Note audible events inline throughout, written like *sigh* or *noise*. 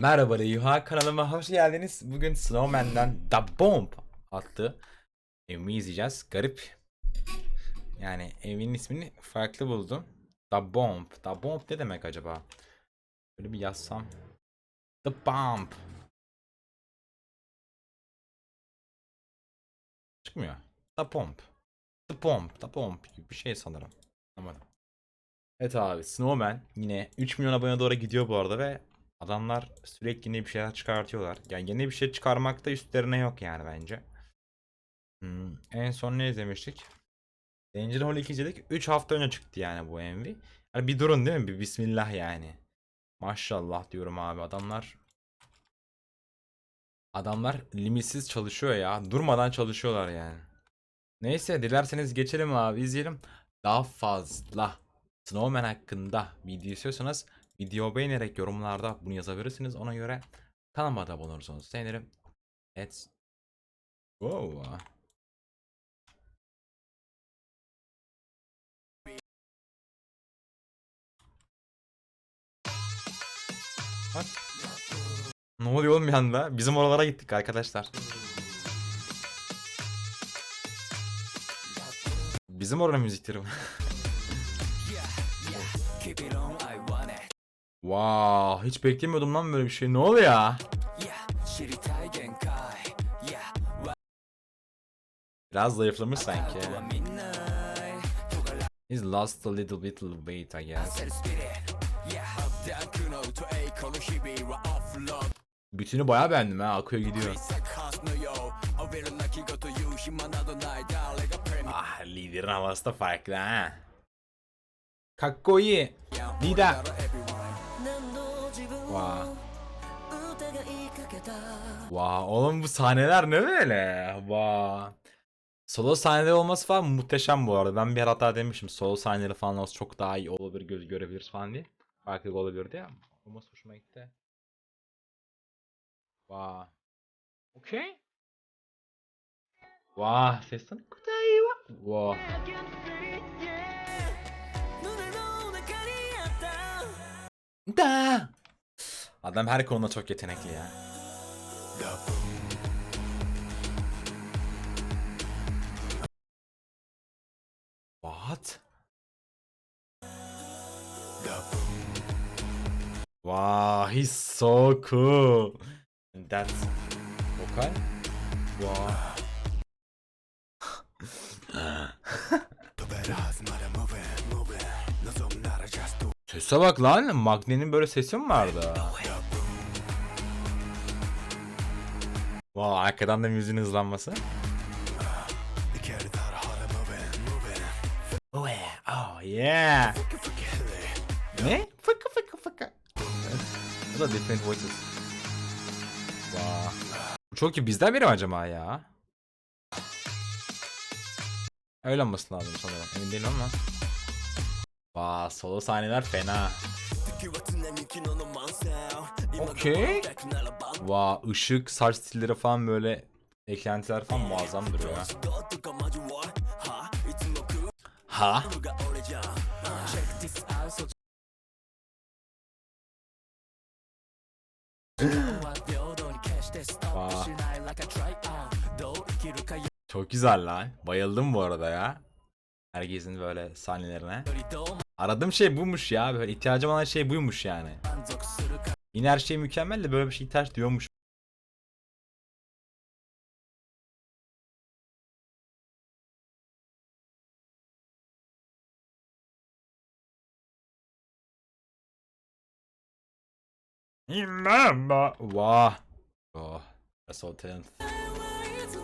Merhaba Reyha kanalıma hoş geldiniz. Bugün Snowman'den The Bomb adlı evimi izleyeceğiz. Garip. Yani evin ismini farklı buldum. The Bomb. The Bomb ne demek acaba? Böyle bir yazsam. The Bomb. Çıkmıyor. The Bomb. The Bomb. The Bomb gibi bir şey sanırım. Anlamadım. Evet abi Snowman yine 3 milyon abone doğru gidiyor bu arada ve adamlar sürekli yeni bir şeyler çıkartıyorlar. Yani yeni bir şey çıkarmakta üstlerine yok yani bence. Hmm, en son ne izlemiştik? Danger Hall 2 izledik. 3 hafta önce çıktı yani bu MV. Yani bir durun değil mi? Bir bismillah yani. Maşallah diyorum abi adamlar. Adamlar limitsiz çalışıyor ya. Durmadan çalışıyorlar yani. Neyse dilerseniz geçelim abi izleyelim. Daha fazla Snowman hakkında video istiyorsanız video beğenerek yorumlarda bunu yazabilirsiniz. Ona göre kanalıma da abone olursanız sevinirim. Evet. Wow. Bak. Ne oluyor oğlum bir anda? Bizim oralara gittik arkadaşlar. Bizim oranın müzikleri. Keep Wow, hiç beklemiyordum lan böyle bir şey. Ne oluyor ya? Biraz zayıflamış sanki. He's lost a little bit of weight I guess. Bütünü bayağı beğendim ha. Akıyor gidiyor. Ah liderin havası da farklı ha. Kakkoyi. Lider. Vaa. Wow. Wow, oğlum bu sahneler ne böyle? Vaa. Wow. Solo sahneleri olması falan muhteşem bu arada. Ben bir hata demiştim. Solo sahneleri falan olsa çok daha iyi olabilir, göz görebiliriz falan diye. Farklı olabilir diye. Olması hoşuma gitti. Vaa. Wow. Okey. Vaa wow, sesten. Kudayi wa. Wow. Da. Adam her konuda çok yetenekli ya. What? Wow, he's so cool. And that's vokal. Wow. Sese bak lan. Magne'nin böyle sesi mi vardı? Wow, arkadan da müziğin hızlanması. Oh yeah. Ne? Fıkı fıkı fıkı. Bu da different voices. Wow. Çok iyi. Bizden biri mi acaba ya? Öyle olması lazım sanırım. Emin değilim ama. Vaa solo sahneler fena. Okey. Vaa ışık, saç stilleri falan böyle eklentiler falan muazzam duruyor ya. Ha? Çok güzel lan. Bayıldım bu arada ya. Herkesin böyle sahnelerine. Aradığım şey buymuş ya. Böyle ihtiyacım olan şey buymuş yani. Yine her şey mükemmel de böyle bir şey ihtiyaç diyormuş. Remember. Wow. Oh, that's so tense. いつ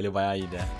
Kale bayağı iyiydi.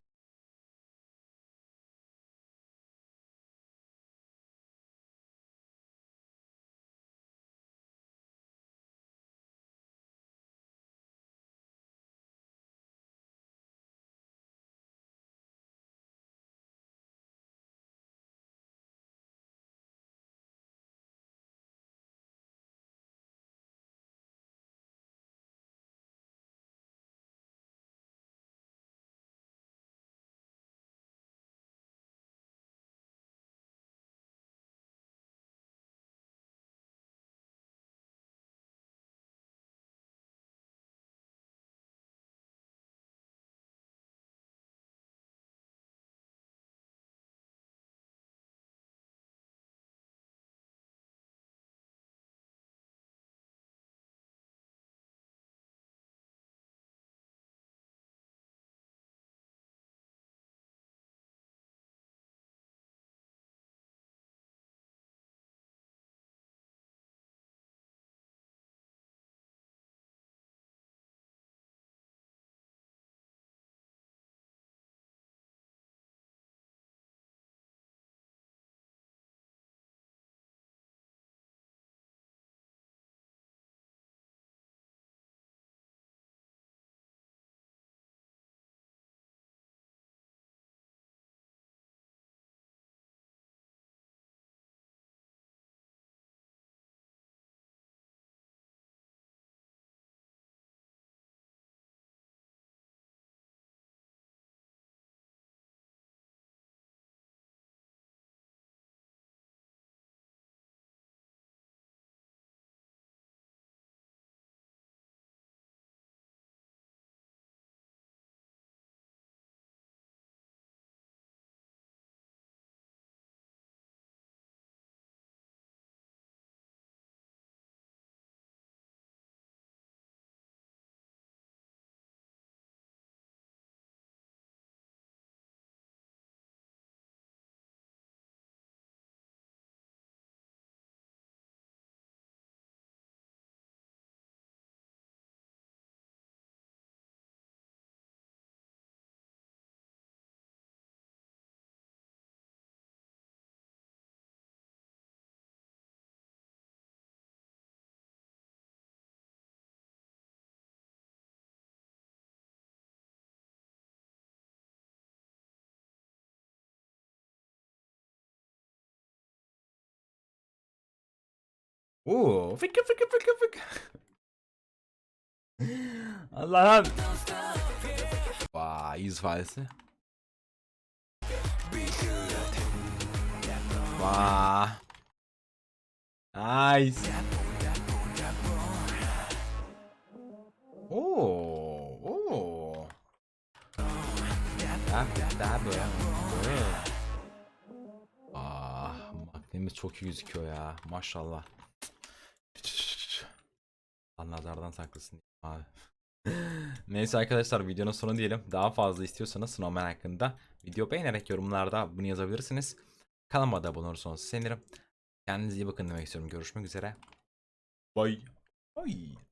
Oo, fıkı fıkı fıkı fıkı. *laughs* Allah'ım. Vay yüz ifadesi. Vay. Nice. Oo, oo. Yap. Ah, magnemiz çok iyi gözüküyor ya. Maşallah. Allah nazardan saklasın abi. *laughs* Neyse arkadaşlar videonun sonu diyelim. Daha fazla istiyorsanız Snowman hakkında video beğenerek yorumlarda bunu yazabilirsiniz. Kanalıma da abone olursanız sevinirim. Kendinize iyi bakın demek istiyorum. Görüşmek üzere. Bye. Bye.